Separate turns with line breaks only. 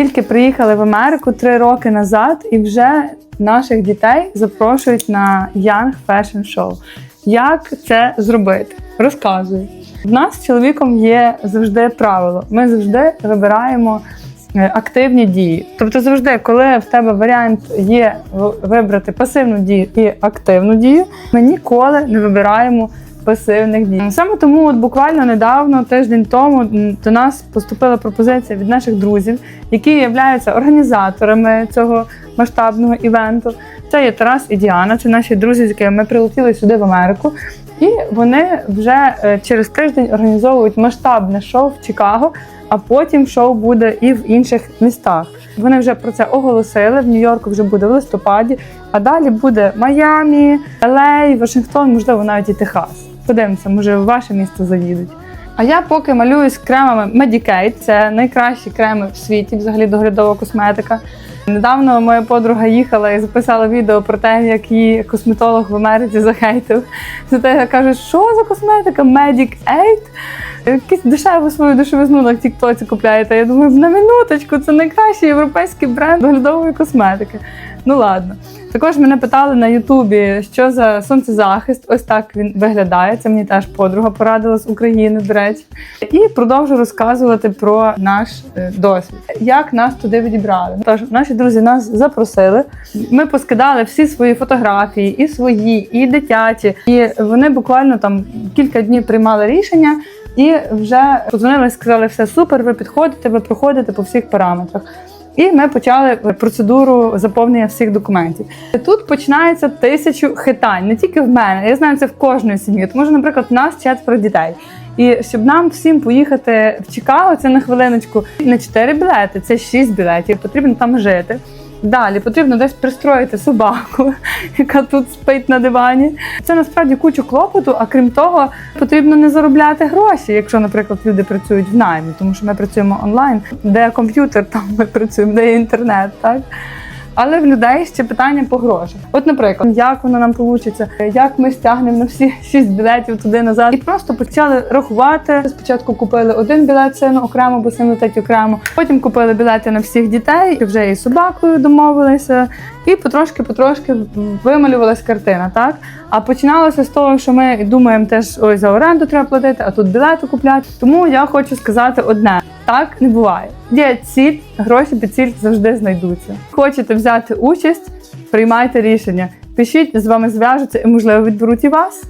Тільки приїхали в Америку три роки назад, і вже наших дітей запрошують на Young Fashion Show. Як це зробити? Розказую. В нас з чоловіком є завжди правило. Ми завжди вибираємо е, активні дії. Тобто, завжди, коли в тебе варіант є вибрати пасивну дію і активну дію, ми ніколи не вибираємо пасивних дій. Саме тому, от буквально недавно, тиждень тому, до нас поступила пропозиція від наших друзів, які являються організаторами цього масштабного івенту. Це є Тарас і Діана, це наші друзі, з якими ми прилетіли сюди в Америку. І вони вже е, через тиждень організовують масштабне шоу в Чикаго, а потім шоу буде і в інших містах. Вони вже про це оголосили. В Нью-Йорку вже буде в листопаді, а далі буде Майамі, Елей, Вашингтон, можливо, навіть і Техас. Подивимося, може в ваше місто заїдуть. А я поки малююсь кремами Medicate. Це найкращі креми в світі, взагалі доглядова косметика. Недавно моя подруга їхала і записала відео про те, як її косметолог в Америці захейтив. За те, я кажу, що за косметика? Medic 8? Якусь дешеву свою дешевизну на Тіктоці купляєте. Я думаю, на минуточку, це найкращий європейський бренд доглядової косметики. Ну ладно. Також мене питали на Ютубі, що за сонцезахист. Ось так він виглядає. Це мені теж подруга порадила з України, до речі. І продовжу розказувати про наш е, досвід. Як нас туди відібрали. Тож наші друзі нас запросили. Ми поскидали всі свої фотографії, і свої, і дитячі. І вони буквально там кілька днів приймали рішення. І вже подзвонили сказали, все супер, ви підходите, ви проходите по всіх параметрах. І ми почали процедуру заповнення всіх документів. Тут починається тисячу хитань, не тільки в мене. Я знаю, це в кожної сім'ї. Тому що, наприклад, в нас четверо дітей. І щоб нам всім поїхати в Чикаго, це на хвилиночку не 4 білети, це 6 білетів. Потрібно там жити. Далі потрібно десь пристроїти собаку, яка тут спить на дивані. Це насправді кучу клопоту, а крім того, потрібно не заробляти гроші, якщо, наприклад, люди працюють в наймі, тому що ми працюємо онлайн, де комп'ютер, там ми працюємо, де є інтернет, так. Але в людей ще питання по грошах. От, наприклад, як воно нам вийде, як ми стягнемо на всі шість білетів туди назад, і просто почали рахувати. Спочатку купили один білет сину окремо, бо син летить окремо. Потім купили білети на всіх дітей, і вже і собакою домовилися. І потрошки-потрошки вималювалась картина, так? А починалося з того, що ми думаємо теж ой, за оренду треба платити, а тут білети купляти. Тому я хочу сказати одне: так не буває. Є ціль, гроші під ціль завжди знайдуться. Хочете взяти участь, приймайте рішення. Пишіть, з вами зв'яжуться і, можливо, відберуть і вас.